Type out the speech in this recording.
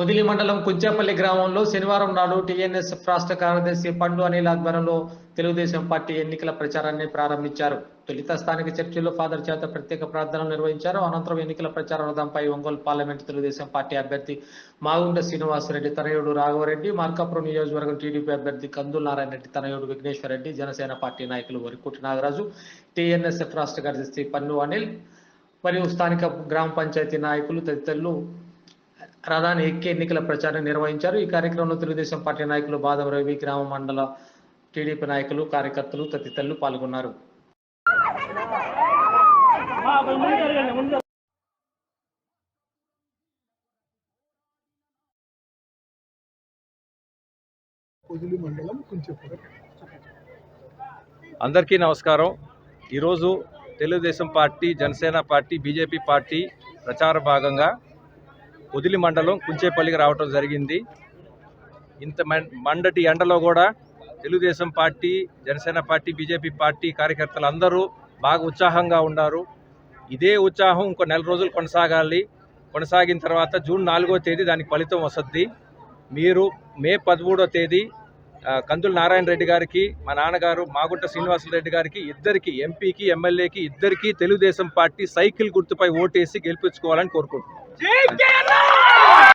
పొదిలి మండలం కుంచేపల్లి గ్రామంలో శనివారం నాడు టీఎన్ఎస్ రాష్ట్ర కార్యదర్శి పండు అనిల్ ఆధ్వర్యంలో తెలుగుదేశం పార్టీ ఎన్నికల ప్రచారాన్ని ప్రారంభించారు. తొలిత స్థానిక చర్చిల్లో ఫాదర్ చేత ప్రత్యేక ప్రార్థనలు నిర్వహించారు. అనంతరం ఎన్నికల ప్రచార రథంపై ఒంగోలు పార్లమెంట్ తెలుగుదేశం పార్టీ అభ్యర్థి మాగుంట శ్రీనివాసరెడ్డి తనయుడు రాఘవరెడ్డి మార్కాపురం నియోజకవర్గం టీడీపీ అభ్యర్థి కందుల నారాయణ రెడ్డి తనయుడు విఘ్నేశ్వరరెడ్డి జనసేన పార్టీ నాయకులు వరికుటి నాగరాజు టీఎన్ఎస్ఎఫ్ రాష్ట్ర కార్యదర్శి పన్ను అనిల్ మరియు స్థానిక గ్రామ పంచాయతీ నాయకులు తదితరులు రథాన్ని ఎక్కి ఎన్నికల ప్రచారం నిర్వహించారు. ఈ కార్యక్రమంలో తెలుగుదేశం పార్టీ నాయకులు బాదం రవి గ్రామ మండల టీడీపీ నాయకులు కార్యకర్తలు తదితరులు పాల్గొన్నారు. అందరికీ నమస్కారం. ఈరోజు Telugu Desam party Janasena party BJP party ప్రచార భాగంగా పొదిలి మండలం కుంచేపల్లికి రావటం జరిగింది. ఇంత మండటి ఎండలో కూడా Telugu Desam party Janasena party BJP party కార్యకర్తలు అందరూ బాగా ఉత్సాహంగా ఉన్నారు. ఇదే ఉత్సాహం ఇంకో నెల రోజులు కొనసాగాలి. కొనసాగిన తర్వాత జూన్ నాలుగో తేదీ దానికి ఫలితం వస్తుంది. మీరు మే పదమూడో తేదీ కందుల నారాయణ రెడ్డి గారికి మా నాన్నగారు మాగుంట శ్రీనివాసరెడ్డి గారికి ఇద్దరికి ఎంపీకి ఎమ్మెల్యేకి ఇద్దరికీ తెలుగుదేశం పార్టీ సైకిల్ గుర్తుపై ఓటేసి గెలిపించుకోవాలని కోరుకుంటున్నాను He 了